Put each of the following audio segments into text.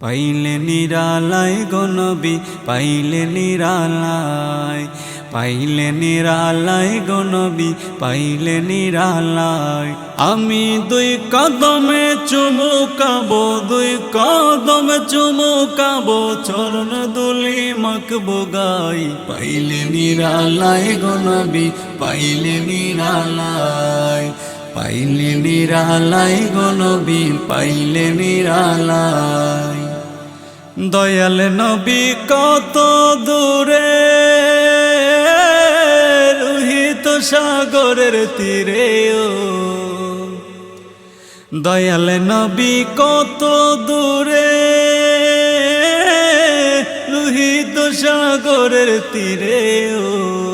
পাইলে নিরালায় গনবি পাইলে নিরালায় পাইলে নিরালায় গনবি পাইলে নিরালায় আমি দুই কদমে চুমুকাবো দুই কদমে চুমুকাবো চরণ দুলি মাকবো গাই পাইলে নিরালায় গনবি পাইলে নিরালায় পাইলে নিরালায় গনবি পাইলে নিরালায় দয়াল নবী কত দূরে, রুহিত সাগরের তীরে ও। দয়াল নবী কত দূরে, রুহিত সাগরের তীরে ও।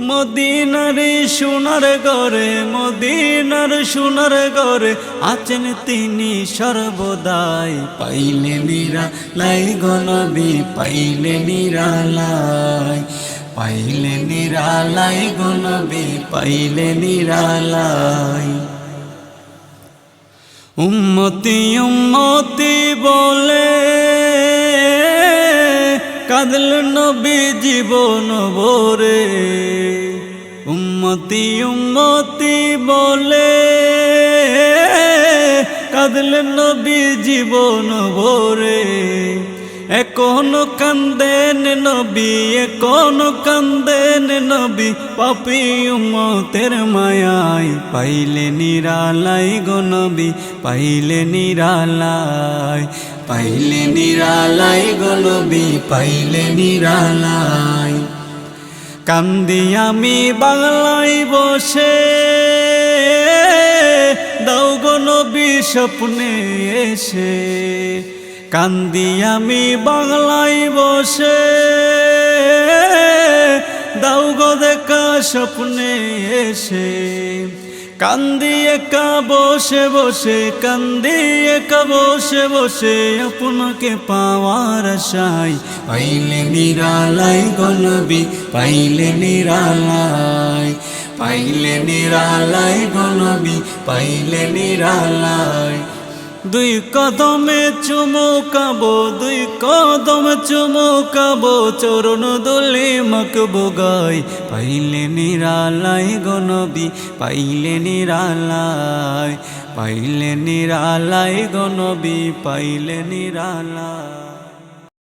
মদিনারে সোনার গরে মদিনার সোনার গরে আছেন তিনি সর্বদাই। পাইলে নিরা লাই গনবি পাইলে নিরালাই। পাইলে নিরালাই গনবি পাইলে নিরালাই। উম্মতি উম্মতি বলে কাঁদল নবী জীবন ভরে, উম্মতি উম্মতি বলে। কাঁদল নবী জীবন ভরে, এখন কান্দেন নবী, এখন কান্দেন নবী। পাপি উম্মতের মায়াই পাইলে নিরালাই গো নবী পাইলে নিরালাই। পাইলে নিরালাই গো নবী পাইলে নিরালাই। কান্দি আমি বাংলায় বসে, দাও গো নবী স্বপ্নে এসে। কান্দি আমি বাংলায় বসে, দাও গো দেখা স্বপ্নে এসে। কান্দি একা বসে বসে কান্দি একা বসে বসে, আপনাকে পাওয়ার আশাই পাইলে নিরালাই গলবি পাইলে নিরালাই পাইলে নিরালাই গলবি পাইলে নিরালাই দুই কদমে চুমুকাবো দুই কদম চুমুকাবো চরণ দোলে মকবো গাই। পাইলে নিরালাই গনবি পাইলে নিরালাই পাইলে নিরালাই গনবি পাইলে নিরালাই।